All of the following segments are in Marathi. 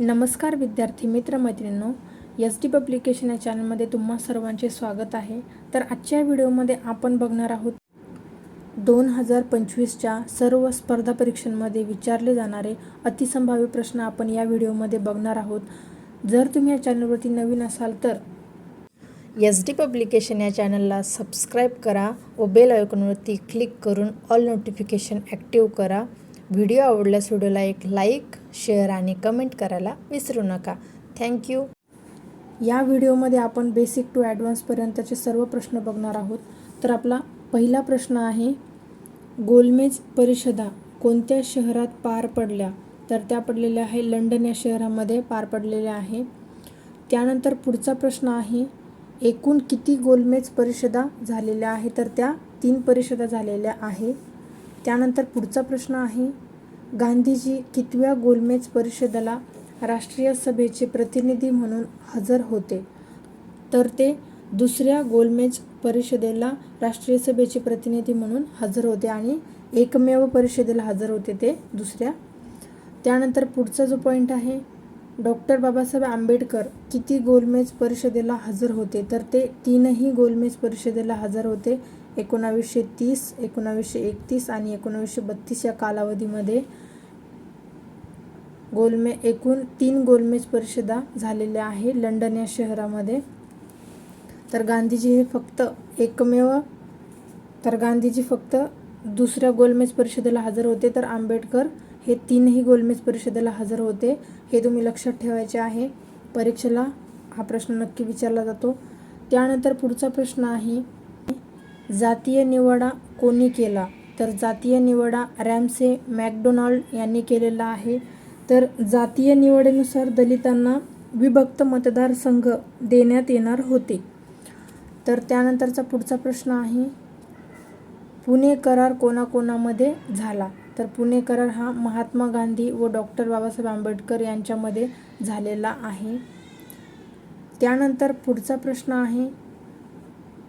नमस्कार विद्यार्थी मित्र मैत्रिणींनो एस डी पब्लिकेशन या चॅनलमध्ये तुम्हा सर्वांचे स्वागत आहे. तर आजच्या व्हिडिओमध्ये आपण बघणार आहोत दोन हजार पंचवीसच्या सर्व स्पर्धा परीक्षांमध्ये विचारले जाणारे अतिसंभाव्य प्रश्न आपण या व्हिडिओमध्ये बघणार आहोत. जर तुम्ही या चॅनलवरती नवीन असाल तर एस डी पब्लिकेशन या चॅनलला सबस्क्राईब करा व बेल आयकॉनवरती क्लिक करून ऑल नोटिफिकेशन ॲक्टिव्ह करा. व्हिडिओ आवडल्यास व्हिडिओला एक लाईक शेअर आणि कमेंट करायला विसरू नका. थँक्यू या. व्हिडिओमध्ये आपण बेसिक टू ॲडव्हान्सपर्यंतचे सर्व प्रश्न बघणार आहोत. तर आपला पहिला प्रश्न आहे गोलमेज परिषदा कोणत्या शहरात पार पडल्या? तर त्या पडलेल्या आहे लंडन या शहरामध्ये पार पडलेल्या आहे. त्यानंतर पुढचा प्रश्न आहे एकूण किती गोलमेज परिषदा झालेल्या आहे? तर त्या तीन परिषदा झालेल्या आहे. त्यानंतर पुढचा प्रश्न आहे गांधीजी कितव्या गोलमेज परिषदेला राष्ट्रीय सभेचे प्रतिनिधी म्हणून हजर होते? तर ते दुसऱ्या गोलमेज परिषदेला राष्ट्रीय सभेचे प्रतिनिधी म्हणून हजर होते आणि एकमेव परिषदेला हजर होते ते दुसऱ्या. त्यानंतर पुढचा जो पॉईंट आहे डॉक्टर बाबासाहेब आंबेडकर किती गोलमेज परिषदेला हजर होते? तर ते तीनही गोलमेज परिषदेला हजर होते. एकोणावीसशे तीस एकोणावीसशे एकतीस आणि एकोणावीसशे बत्तीस या कालावधीमध्ये गोलमे एकूण तीन गोलमेज परिषदा झालेल्या आहे लंडन या शहरामध्ये. तर गांधीजी हे फक्त एकमेव तर गांधीजी फक्त दुसऱ्या गोलमेज परिषदेला हजर होते. तर आंबेडकर हे तीनही गोलमेज परिषदेला हजर होते हे तुम्ही लक्षात ठेवायचे आहे. परीक्षेला हा प्रश्न नक्की विचारला जातो. त्यानंतर पुढचा प्रश्न आहे जातीय निवाडा कोणी केला? तर जातीय निवाडा रॅमसे मॅकडोनाल्ड यांनी केलेला आहे. तर जातीय निवडीनुसार दलितांना विभक्त मतदारसंघ देण्यात येणार होते. तर त्यानंतरचा पुढचा प्रश्न आहे पुणे करार कोणाकोणामध्ये झाला? तर पुणे करार हा महात्मा गांधी व डॉक्टर बाबासाहेब आंबेडकर यांच्यामध्ये झालेला आहे. त्यानंतर पुढचा प्रश्न आहे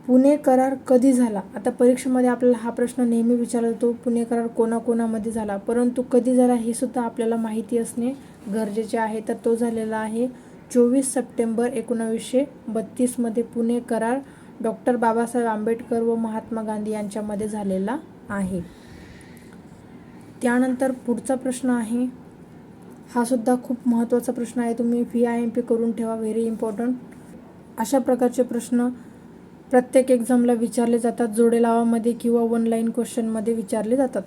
पुणे करार कधी झाला? आता परीक्षेमध्ये आपल्याला हा प्रश्न नेहमी विचारला जातो पुणे करार कोणाकोणामध्ये झाला? परंतु कधी झाला हे सुद्धा आपल्याला माहिती असणे गरजेचे आहे. तर तो झालेला आहे चोवीस सप्टेंबर एकोणावीसशे बत्तीसमध्ये पुणे करार डॉक्टर बाबासाहेब आंबेडकर व महात्मा गांधी यांच्यामध्ये झालेला आहे. त्यानंतर पुढचा प्रश्न आहे. हा सुद्धा खूप महत्त्वाचा प्रश्न आहे. तुम्ही व्ही आय एम पी करून ठेवा. व्हेरी इम्पॉर्टंट अशा प्रकारचे प्रश्न प्रत्येक एक्झामला विचारले जातात जोडे लावामध्ये किंवा वन लाईन क्वेश्चनमध्ये विचारले जातात.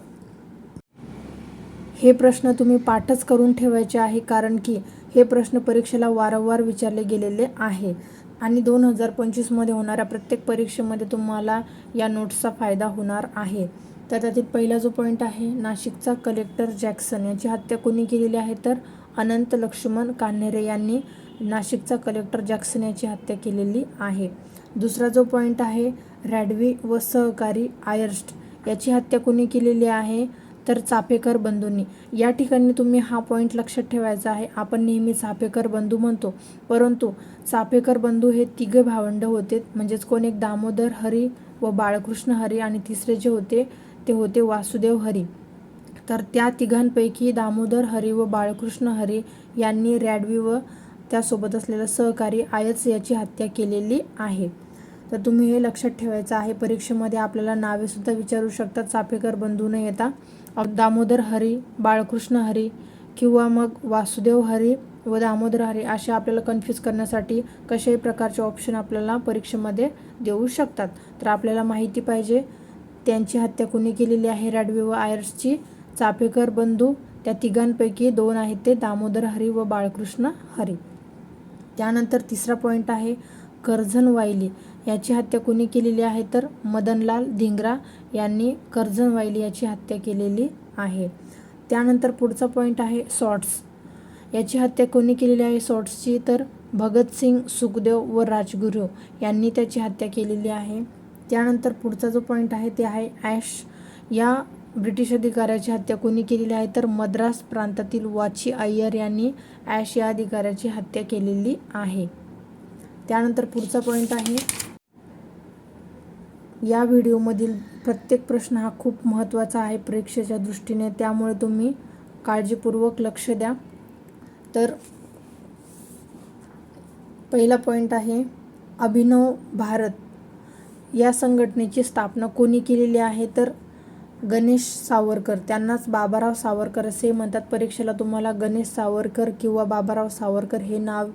हे प्रश्न तुम्ही पाठच करून ठेवायचे आहे कारण की हे प्रश्न परीक्षेला वारंवार विचारले गेलेले आहे. आणि दोन हजार पंचवीसमध्ये होणाऱ्या प्रत्येक परीक्षेमध्ये तुम्हाला या नोट्सचा फायदा होणार आहे. तर त्यातील पहिला जो पॉईंट आहे नाशिकचा कलेक्टर जॅक्सन. याची हत्या कोणी केलेली आहे तर अनंत लक्ष्मण कान्हेरे यांनी नाशिकचा कलेक्टर जॅक्सन याची हत्या केलेली आहे. दुसरा जो पॉईंट आहे रॅडवी व सहकारी आयर्स्ट याची हत्या कोणी केलेली आहे? तर चाफेकर बंधूंनी. या ठिकाणी तुम्ही हा पॉईंट लक्षात ठेवायचा आहे. आपण नेहमी चाफेकर बंधू म्हणतो. परंतु चाफेकर बंधू हे तिघे भावंड होते. म्हणजेच कोण एक दामोदर हरी व बाळकृष्ण हरी आणि तिसरे जे होते ते होते वासुदेव हरी. तर त्या तिघांपैकी दामोदर हरी व बाळकृष्ण हरी यांनी रॅडवी व त्यासोबत असलेलं सहकारी आयच याची हत्या केलेली आहे. तर तुम्ही हे लक्षात ठेवायचं आहे परीक्षेमध्ये आपल्याला नावेसुद्धा विचारू शकतात. चाफेकर बंधू न येता दामोदर हरी बाळकृष्ण हरी किंवा मग वासुदेव हरी व दामोदर हरी असे आपल्याला कन्फ्यूज करण्यासाठी कशाही प्रकारचे ऑप्शन आपल्याला परीक्षेमध्ये देऊ शकतात. तर आपल्याला माहिती पाहिजे त्यांची हत्या कोणी केलेली आहे? रॅडवी व आयर्सची चाफेकर बंधू त्या तिघांपैकी दोन आहेत ते दामोदर हरी व बाळकृष्ण हरी. त्यानंतर तिसरा पॉईंट आहे कर्झन वायली याची हत्या कोणी केलेली आहे? तर मदनलाल धिंगरा यांनी कर्झन वायली याची हत्या केलेली आहे. त्यानंतर पुढचा पॉईंट आहे सॉट्स याची हत्या कोणी केलेली आहे? सॉट्सची तर भगतसिंग सुखदेव व राजगुरू यांनी त्याची हत्या केलेली आहे. त्यानंतर पुढचा जो पॉईंट आहे ते आहे ॲश या ब्रिटिश अधिकाऱ्याची हत्या कोणी केलेली आहे तर मद्रास प्रांतातील वाची अय्यर यांनी ॲश या अधिकाऱ्याची हत्या केलेली आहे. त्यानंतर पुढचा पॉईंट आहे. या व्हिडिओमधील प्रत्येक प्रश्न हा खूप महत्त्वाचा आहे परीक्षेच्या दृष्टीने. त्यामुळे तुम्ही काळजीपूर्वक लक्ष द्या. तर पहिला पॉईंट आहे अभिनव भारत. या संघटनेची स्थापना कोणी केलेली आहे तर गणेश सावरकर त्यांनाच बाबाराव सावरकर असे म्हणतात. परीक्षेला तुम्हाला गणेश सावरकर किंवा बाबाराव सावरकर हे नाव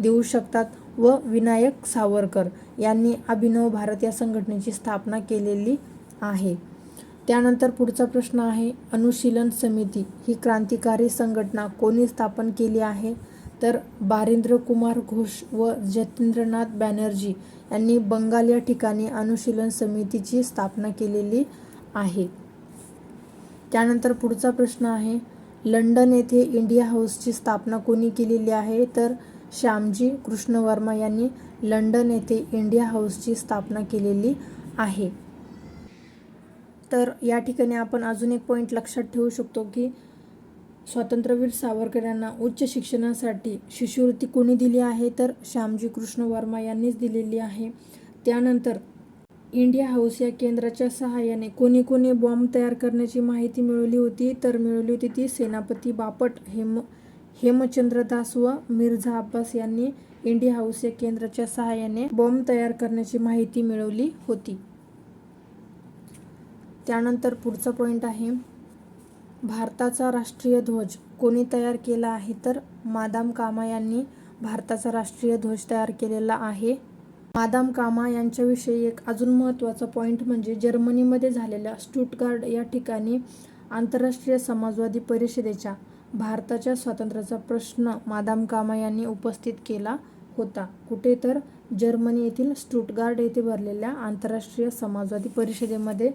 देऊ शकतात व विनायक सावरकर यांनी अभिनव भारत या संघटनेची स्थापना केलेली आहे. त्यानंतर पुढचा प्रश्न आहे अनुशीलन समिती ही क्रांतिकारी संघटना कोणी स्थापन केली आहे? तर बारिंद्र कुमार घोष व जतींद्रनाथ बॅनर्जी यांनी बंगाल या ठिकाणी अनुशीलन समितीची स्थापना केलेली आहे. त्यानंतर पुढचा प्रश्न आहे लंडन येथे इंडिया हाऊसची स्थापना कोणी केलेली आहे? तर श्यामजी कृष्ण वर्मा यांनी लंडन येथे इंडिया हाऊसची स्थापना केलेली आहे. तर या ठिकाणी आपण अजून एक पॉईंट लक्षात ठेवू शकतो की स्वातंत्र्यवीर सावरकर यांना उच्च शिक्षणासाठी शिष्यवृत्ती कोणी दिली आहे? तर श्यामजी कृष्ण वर्मा यांनीच दिलेली आहे. त्यानंतर इंडिया हाऊस या केंद्राच्या सहाय्याने कोणी कोणी बॉम्ब तयार करण्याची माहिती मिळवली होती तर मिळवली होती ती सेनापती बापट हेम हेमचंद्र दास व मिर्झा अब्बास यांनी इंडिया हाऊस या केंद्राच्या सहाय्याने बॉम्ब तयार करण्याची माहिती मिळवली होती. त्यानंतर पुढचा पॉईंट आहे भारताचा राष्ट्रीय ध्वज कोणी तयार केला आहे? तर मादाम कामा यांनी भारताचा राष्ट्रीय ध्वज तयार केलेला आहे. मादाम कामा यांच्याविषयी एक अजून महत्त्वाचा पॉईंट म्हणजे जर्मनीमध्ये झालेल्या स्टुटगार्ड या ठिकाणी आंतरराष्ट्रीय समाजवादी परिषदेच्या भारताच्या स्वातंत्र्याचा प्रश्न मादाम कामा यांनी उपस्थित केला होता. कुठे तर जर्मनी येथील स्टुटगार्ड येथे भरलेल्या आंतरराष्ट्रीय समाजवादी परिषदेमध्ये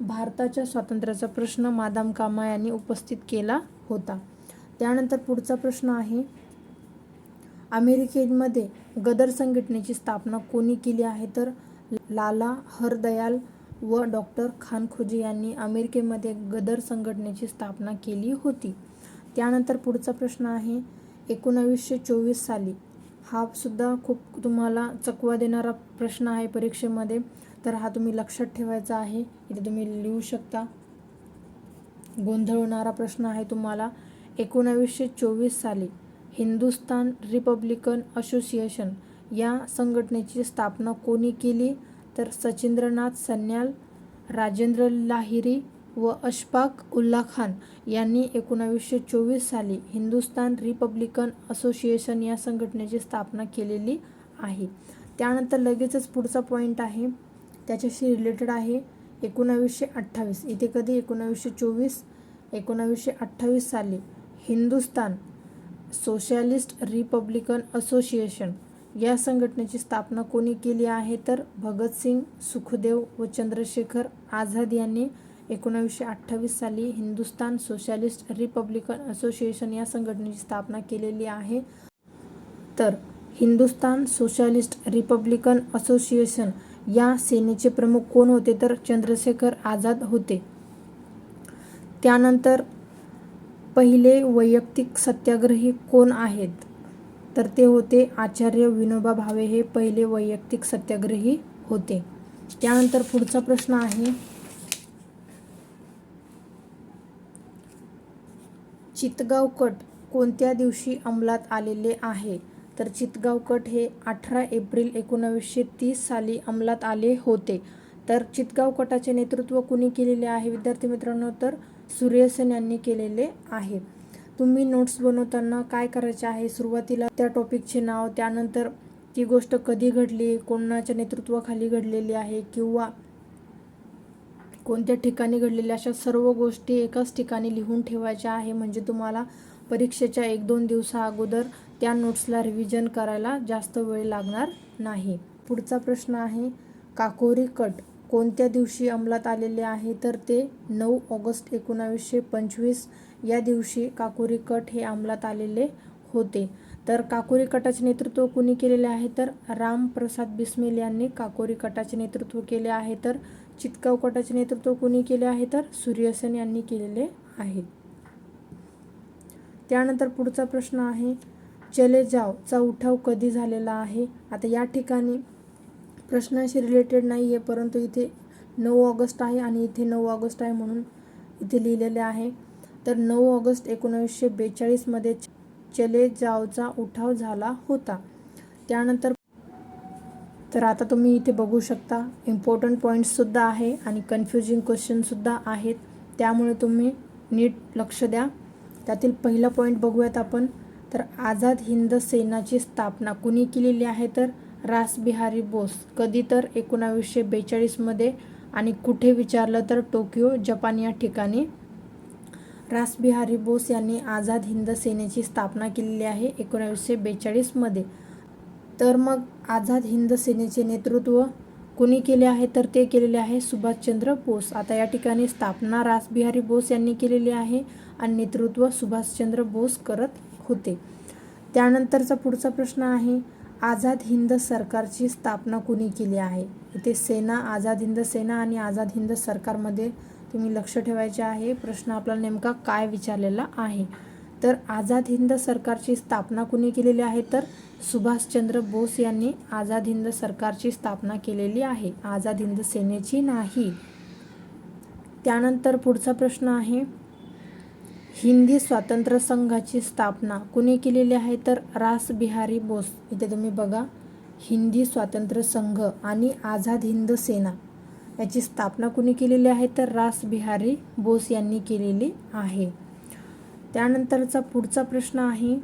भारताच्या स्वातंत्र्याचा प्रश्न मादाम कामा यांनी उपस्थित केला होता. त्यानंतर पुढचा प्रश्न आहे अमेरिकेमध्ये गदर संघटनेची स्थापना कोणी केली आहे तर लाला हरदयाल व डॉक्टर खानखोजी यांनी अमेरिकेमध्ये गदर संघटनेची स्थापना केली होती. त्यानंतर पुढचा प्रश्न आहे एकोणावीसशे चोवीस साली हा सुद्धा खूप तुम्हाला चकवा देणारा प्रश्न आहे परीक्षेमध्ये. तर हा तुम्ही लक्षात ठेवायचा आहे. इथे तुम्ही लिहू शकता. गोंधळणारा प्रश्न आहे तुम्हाला एकोणावीसशे चोवीस साली हिंदुस्तान रिपब्लिकन असोसिएशन या संघटनेची स्थापना कोणी केली? तर सचिंद्रनाथ सन्याल राजेंद्र लाहिरी व अशफाक उल्ला खान यांनी एकोणावीसशे चोवीस साली हिंदुस्तान रिपब्लिकन असोसिएशन या संघटनेची स्थापना केलेली आहे. त्यानंतर लगेचच पुढचा पॉईंट आहे. त्याच्याशी रिलेटेड आहे. एकोणावीसशे अठ्ठावीस इथे कधी? एकोणावीसशे चोवीस एकोणावीसशे अठ्ठावीस साली हिंदुस्तान सोशॅलिस्ट रिपब्लिकन असोसिएशन. या संघटनेची स्थापना कोणी केली आहे तर भगतसिंग सुखदेव व चंद्रशेखर आझाद यांनी एकोणावीसशे अठ्ठावीस साली हिंदुस्तान सोशॅलिस्ट रिपब्लिकन असोसिएशन या संघटनेची स्थापना केलेली आहे. तर हिंदुस्तान सोशॅलिस्ट रिपब्लिकन असोसिएशन या सेनेचे प्रमुख कोण होते तर चंद्रशेखर आझाद होते. त्यानंतर पहिले वैयक्तिक सत्याग्रही कोण आहेत? तर ते होते आचार्य विनोबा भावे. हे पहिले वैयक्तिक सत्याग्रही होते. त्यानंतर पुढचा प्रश्न आहे. चितगाव कट कोणत्या दिवशी अंमलात आलेले आहे? तर चितगाव कट हे अठरा एप्रिल एकोणावीसशे तीस साली अंमलात आले होते. तर चितगाव कटाचे नेतृत्व कुणी केलेले आहे? विद्यार्थी मित्रांनो तर सूर्यसेन यांनी केलेले आहे. तुम्ही नोट्स बनवताना काय करायचे आहे? सुरुवातीला त्या टॉपिकचे नाव त्यानंतर ती गोष्ट कधी घडली? कोणाच्या नेतृत्वाखाली घडलेली आहे? किंवा कोणत्या ठिकाणी घडलेल्या अशा सर्व गोष्टी एकाच ठिकाणी लिहून ठेवायच्या आहे. म्हणजे तुम्हाला परीक्षेच्या एक दोन दिवसा अगोदर त्या नोट्सला रिव्हिजन करायला जास्त वेळ लागणार नाही. पुढचा प्रश्न आहे काकोरी कट. कोणत्या दिवशी अंमलात आलेले आहे? तर ते नऊ ऑगस्ट एकोणावीसशे पंचवीस या दिवशी काकोरी कट हे अंमलात आलेले होते. तर काकोरी कटाचे नेतृत्व कुणी केलेले आहे? तर रामप्रसाद बिस्मिल यांनी काकोरी कटाचे नेतृत्व केले आहे. तर चितकाव कटाचे नेतृत्व कुणी केले आहे? तर सूर्यसेन यांनी केलेले आहे. त्यानंतर पुढचा प्रश्न आहे चले जावचा उठाव कधी झालेला आहे? आता या ठिकाणी प्रश्नाशी रिलेटेड नाही आहे परंतु इथे नऊ ऑगस्ट आहे आणि इथे नऊ ऑगस्ट आहे म्हणून इथे लिहिलेले आहे. तर नऊ ऑगस्ट एकोणावीसशे बेचाळीसमध्ये चले जावचा उठाव झाला होता. त्यानंतर तर आता तुम्ही इथे बघू शकता इम्पॉर्टंट पॉईंट्ससुद्धा आहे आणि कन्फ्युजिंग क्वेश्चनसुद्धा आहेत. त्यामुळे तुम्ही नीट लक्ष द्या. त्यातील पहिला पॉईंट बघूयात आपण. तर आझाद हिंद सेनाची स्थापना कुणी केलेली आहे? तर रासबिहारी बोस. कधी तर एकोणावीसशे बेचाळीसमध्ये आणि कुठे विचारलं तर टोकियो जपान या ठिकाणी. रासबिहारी बोस यांनी आझाद हिंद सेनेची स्थापना केलेली आहे एकोणावीसशे बेचाळीसमध्ये तर मग आझाद हिंद सेनेचे नेतृत्व कुणी केले आहे? तर ते केलेले आहे सुभाषचंद्र बोस. आता या ठिकाणी स्थापना रासबिहारी बोस यांनी केलेली आहे आणि नेतृत्व सुभाषचंद्र बोस करत होते. त्यानंतरचा पुढचा प्रश्न आहे आझाद हिंद सरकारची स्थापना कुणी केली आहे? इथे सेना आझाद हिंद सेना आणि आझाद हिंद सरकारमध्ये तुम्ही लक्ष ठेवायचे आहे. प्रश्न आपला नेमका काय विचारलेला आहे? तर आझाद हिंद सरकारची स्थापना कुणी केलेली आहे? तर सुभाषचंद्र बोस यांनी आझाद हिंद सरकारची स्थापना केलेली आहे. आझाद हिंद सेनेची नाही. त्यानंतर पुढचा प्रश्न आहे. हिंदी स्वातंत्र्य संघाची स्थापना कुणी केलेली आहे तर रास बिहारी बोस. इथे तुम्ही बघा हिंदी स्वातंत्र्य संघ आणि आझाद हिंद सेना याची स्थापना कुणी केलेली आहे तर रास बिहारी बोस यांनी केलेली आहे. त्यानंतरचा पुढचा प्रश्न आहे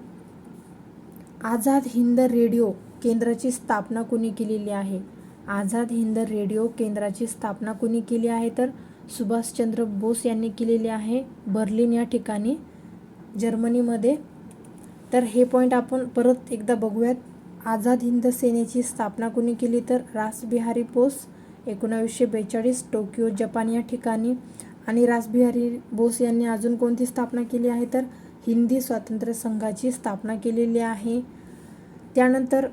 आझाद हिंद रेडिओ केंद्राची स्थापना कुणी केलेली आहे? आझाद हिंद रेडिओ केंद्राची स्थापना कुणी केली आहे तर सुभाषचंद्र बोस यांनी केलेली आहे बर्लिन या ठिकाणी जर्मनीमध्ये. तर हे पॉईंट आपण परत एकदा बघूयात. आझाद हिंद सेनेची स्थापना कुणी केली तर? रासबिहारी बोस एकोणावीसशे बेचाळीस टोकियो जपान या ठिकाणी. आणि रासबिहारी बोस यांनी अजून कोणती स्थापना केली आहे तर? हिंदी स्वातंत्र्य संघाची स्थापना केलेली आहे. त्यानंतर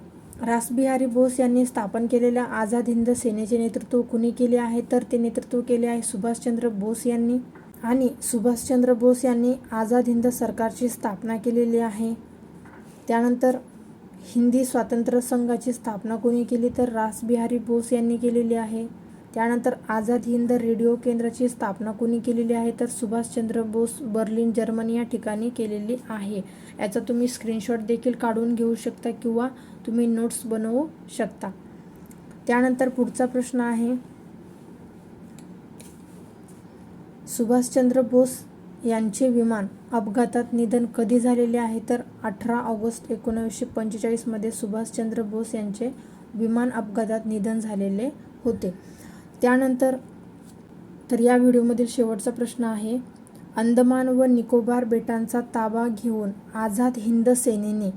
रासबिहारी बोस यांनी स्थापन केलेल्या आझाद हिंद सेनेचे नेतृत्व कुणी केले आहे? तर ते नेतृत्व केले आहे सुभाषचंद्र बोस यांनी. आणि सुभाषचंद्र बोस यांनी आझाद हिंद सरकारची स्थापना केलेली आहे. त्यानंतर हिंदी स्वातंत्र्य संघाची स्थापना कोणी केली? तर रासबिहारी बोस यांनी केलेली आहे. त्यानंतर आझाद हिंद रेडिओ केंद्राची स्थापना कोणी केलेली आहे? तर सुभाषचंद्र बोस बर्लिन जर्मनी या ठिकाणी केलेली आहे. याचा तुम्ही स्क्रीनशॉट देखील काढून घेऊ शकता किंवा तुम्ही नोट्स बनवू शकता. त्यानंतर पुढचा प्रश्न आहे. सुभाषचंद्र बोस यांचे विमान अपघातात निधन कधी झालेले आहे? तर अठरा ऑगस्ट एकोणावीसशे पंचेचाळीसमध्ये सुभाषचंद्र बोस यांचे विमान अपघातात निधन झालेले होते. त्यानंतर तर या व्हिडिओमधील शेवटचा प्रश्न आहे. अंदमान व निकोबार बेटांचा ताबा घेऊन आझाद हिंद सेनेने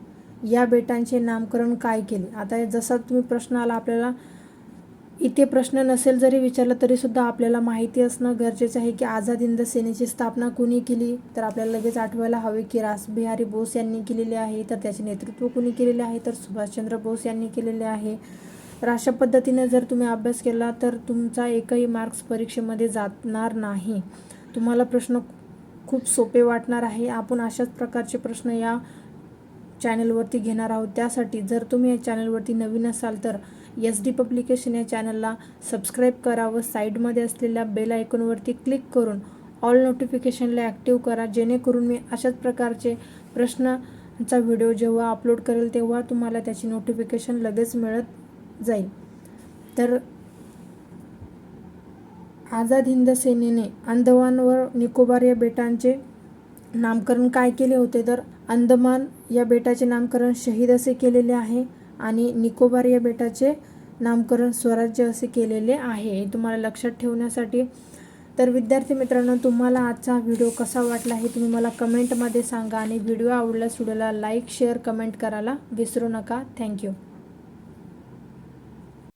या बेटांचे नामकरण काय केले? आता जसा तुम्ही प्रश्न आला आपल्याला इथे प्रश्न नसेल जरी विचारला तरीसुद्धा आपल्याला माहिती असणं गरजेचं आहे की आझाद हिंद सेनेची स्थापना कुणी केली? तर आपल्याला लगेच आठवायला हवे की रासबिहारी बोस यांनी केलेले आहे. तर त्याचे नेतृत्व कुणी केलेले आहे? तर सुभाषचंद्र बोस यांनी केलेले आहे. तर अशा पद्धतीने जर तुम्ही अभ्यास केला तर तुमचा एकही मार्क्स परीक्षेमध्ये जाणार नाही. तुम्हाला प्रश्न खूप सोपे वाटणार आहे. आपण अशाच प्रकारचे प्रश्न या चॅनलवरती घेणार आहोत. त्यासाठी जर तुम्ही या चॅनलवरती नवीन असाल तर एस डी पब्लिकेशन या चॅनलला सबस्क्राईब करा व साईडमध्ये असलेल्या बेल आयकॉनवरती क्लिक करून ऑल नोटिफिकेशनला ॲक्टिव्ह करा. जेणेकरून मी अशाच प्रकारचे प्रश्नांचा व्हिडिओ जेव्हा अपलोड करेल तेव्हा तुम्हाला त्याची नोटिफिकेशन लगेच मिळत जाईल. तर आझाद हिंद सेनेने अंदमान व निकोबार या बेटांचे नामकरण काय केले होते तर अंदमान या बेटाचे नामकरण शहीद असे केलेले आहे आणि निकोबार या बेटाचे नामकरण स्वराज्य असे केलेले आहे. हे तुम्हाला लक्षात ठेवण्यासाठी तर विद्यार्थी मित्रांनो तुम्हाला आजचा व्हिडिओ कसा वाटला हे तुम्ही मला कमेंटमध्ये सांगा आणि व्हिडिओ आवडल्यास व्हिडिओला लाईक शेअर कमेंट करायला विसरू नका. थँक्यू